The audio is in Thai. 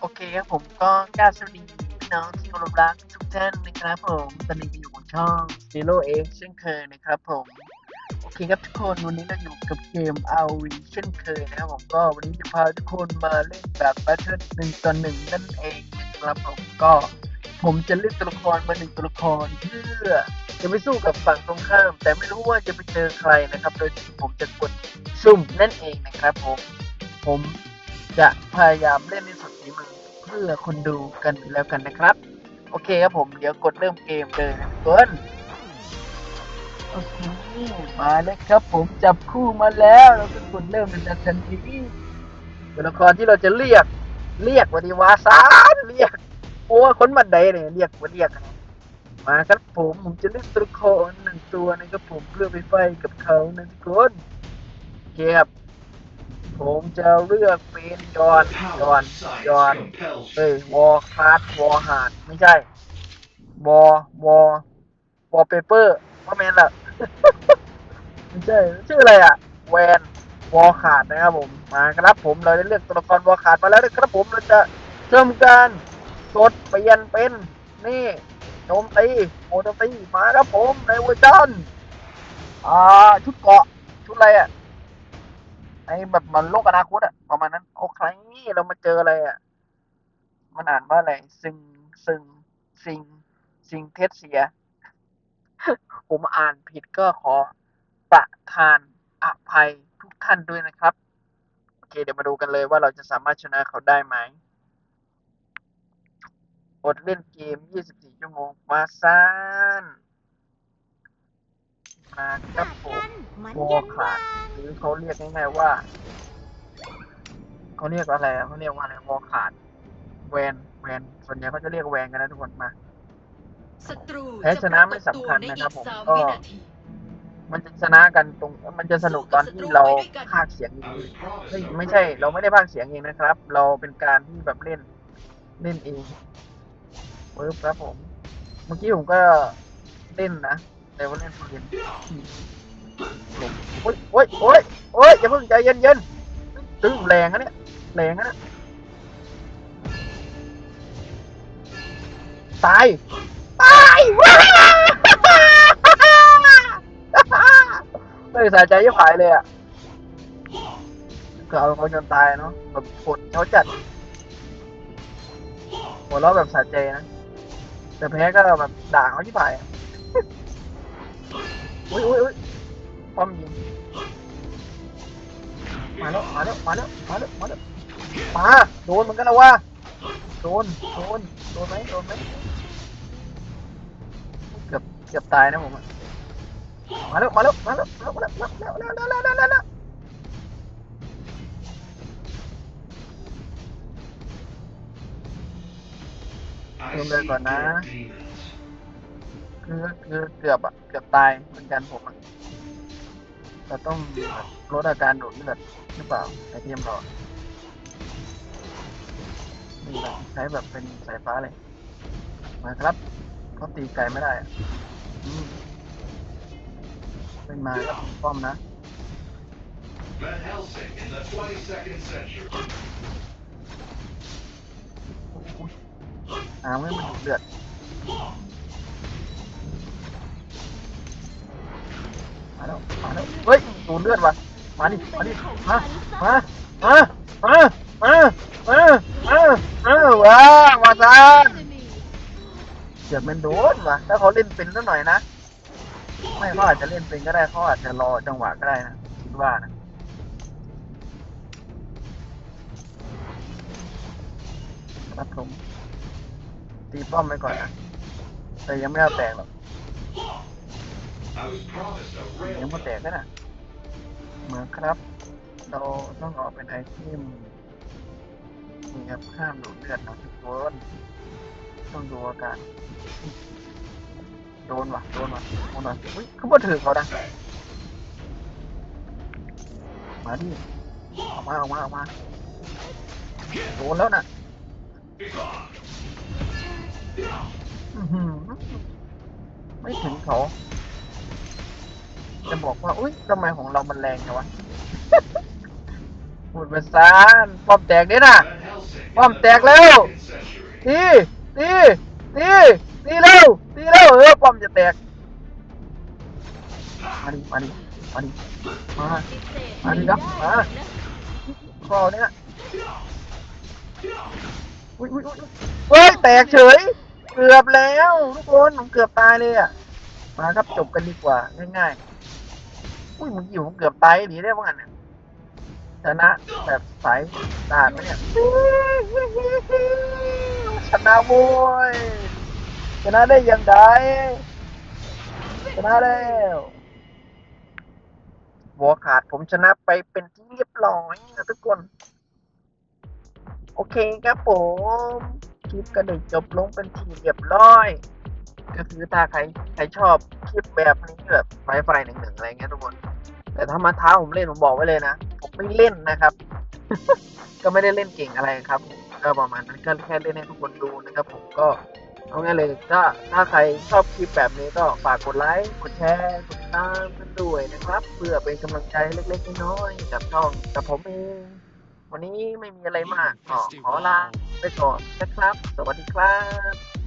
โอเคครับผมก็กราบสวัสดีพี่น้องที่เคารพรักทุกท่านนะครับผมตอนนี้อยู่บนช่อง Zero X เช่นเคยนะครับผมโอเคครับทุกคนวันนี้เราอยู่กับเกม RV เช่นเคยนะครับผมก็วันนี้จะพาทุกคนมาเล่นแบบ Battle หนึ่งต่อหนึ่งนั่นเองนะครับผมก็ผมจะเลือกตัวละครมาหนึ่งตัวละครเพื่อจะไปสู้กับฝั่งตรงข้าม แต่ไม่รู้ว่าจะไปเจอใครนะครับ โดยที่ผมจะกดซุ่มนั่นเองนะครับผมผมจะพยายามเล่นใน ฝีมือเพื่อคนดูกันแล้วกันนะครับ โอเคครับผมเดี๋ยวกดเริ่มเกมเลยนะทุกคนโอเคมาแล้วครับผมจับคู่มาแล้วเราก็กดเริ่มในทันทีตัวละครที่เราจะเรียกเรียกวันดีวาซานเรียกโอ้คนบันไดเนี่ยเรียกว่าเรียกมาครับผมผมจะเลือกตัวละครหนึ่งตัวนะครับผมเพื่อไปไฟกับเขานะทุกคนโอเคครับ ผมจะเลือกเป็นยอนยอนยอนเอ้ยวอคาร์ดวอหาดไม่ใช่วอวอวอเปเปอร์ว่าแมนละไม่ใช่ชื่ออะไรอะแวนวอขาดนะครับผมมาครับผมเราได้เลือกตัวละครวอขาดมาแล้วนะครับผมเราจะทำการกดเปลี่ยนเป็นนี่โจมตีโจมตีมาครับผมในเวอร์ชันอ่าชุดเกาะชุดอะไรอะ อ้แบบมันโลกอนาคตอะประมาณนั้นโอเครเรามาเจออะไรอะมันอ่านว่าอะไรซึงซึงซิงซิงเทสเสีย ผมอ่านผิดก็ขอประทานอภัยทุกท่านด้วยนะครับ โอเค เดี๋ยวมาดูกันเลยว่าเราจะสามารถชนะเขาได้ไหมอดเล่นเกม 24 ชั่วโมง มาซ่าน มาครับผม มันโมเย็นขามาดกหรือเขาเรียกง่ายๆว่าเขาเรียกว่าอะไรอะเขาเรียกว่าอะไรวอขาด แวนแวนส่วนใหญ่เขาจะเรียกแวนกันนะทุกคนมา ศัตรูแพ้ชนะไม่สำคัญนะครับผมก็ มันจะชนะกันตรง มันจะสนุกตอนที่เราพากย์เสียงเองเฮ้ยไม่ใช่ เราไม่ได้พากย์เสียงเองนะครับ เราเป็นการที่แบบเล่นเล่นเองเวิร์บครับผม เมื่อกี้ผมก็เล่นนะ แต่ว่าเล่นเย็น โอ้ยโอ้ยโอ้ยโอ้ยอย่าเพิ่งใจเย็นเย็นตึ้งแรงนะเนี่ยแรงนะตายตายว้าไม่สะใจยิ่งหายเลยอะก็เอาเขาจนตายเนาะแบบปวดเขาจัดหัวเราะแบบสะใจนะแต่แพ้ก็แบบด่าเขาที่ผายอะอุ้ยอุ้ยอุ้ย ป้อมยิงมาแล้วมาแล้วมาแล้วมาแล้วมาแล้วมาโดนเหมือนกันนะว่าโดนโดนโดนไหมโดนไหมเกือบเกือบตายนะผมมาแล้วมาแล้วมาแล้วมาแล้วมาแล้วมาแล้วมาแล้วมาแล้วมาแล้วเติมเลยก่อนนะคือคือเกือบอะเกือบตายเหมือนกันผมอะ เราต้องลดอาการโดดเลือดหรือเปล่าไอเทียมเรานี่แบบใช้แบบเป็นสายฟ้าเลย มาครับเขาตีไกลไม่ได้อะเป็นมาครับป้อมนะอ่าไม่มันดูดเลือด เฮ้ยดูเลือดว่ะมาดิมาดิมามามามามามามามาว้าวมาซานเกือบเป็นโดนว่ะถ้าเขาเล่นเป็นสักหน่อยนะไม่เขาอาจจะเล่นเป็นก็ได้เขาอาจจะรอจังหวะก็ได้นะคิดว่านะครับผมตีป้อมไปก่อนนะแต่ยังไม่เอาแตกหรอก ยังไม่แตกนะเหมือนครับ เราต้องเอาเป็นไอเทมนี่ครับห้ามดูดเลือดนะทุกคนต้องดูอาการโดนว่ะโดนว่ะโดนว่ะอุ้ยเขาบ่ถือเขาดังมาดิออกมาออกมาออกมาโดนแล้วน่ะอื้อหือไม่ถึงเขา จะบอกว่าอุ้ยทำไมของเรามันแรงจังวะพูดภาษาป้อมแตกเนี่ยนะป้อมแตกแล้วตีตีตีตีเร็วตีเร็วเออป้อมจะแตกมาดิมาดิมาดิมามาดิครับมาคอเนี้ยอุ้ยอุ้ยอุ้ยเฮ้ยแตกเฉย เกือบแล้วทุกคนผมเกือบตายเลยอะมาครับจบกันดีกว่าง่ายๆ อุ้ยมึงอยู่ผมเกือบตายหนีได้บ้างเนี่ยชนะแบบสายด่านไหมเนี่ยชนะโว้ยชนะได้ยังไงชนะแล้วหัวขาดผมชนะไปเป็นที่เรียบร้อยนะทุกคน โอเคครับผม คลิปก็ได้จบลงเป็นที่เรียบร้อย ก็คือถ้าใครใครชอบคลิปแบบนี้แบบไฟไฟหนึ่งหนึ่งอะไรเงี้ยทุกคน แต่ถ้ามาท้าผมเล่นผมบอกไว้เลยนะ ผมไม่เล่นนะครับ ก็ไม่ได้เล่นเก่งอะไรครับ ก็ประมาณนั้นก็แค่เล่นให้ทุกคนดูนะครับ ผมก็เอาง่ายเลยก็ถ้าใครชอบคลิปแบบนี้ก็ฝากกดไลค์ กดแชร์ กดติดตามกันด้วยนะครับ เพื่อเป็นกำลังใจเล็กๆน้อยๆกับช่องกับผมเองวันนี้ไม่มีอะไรมากก็ขอลาไปก่อนนะครับ สวัสดีครับ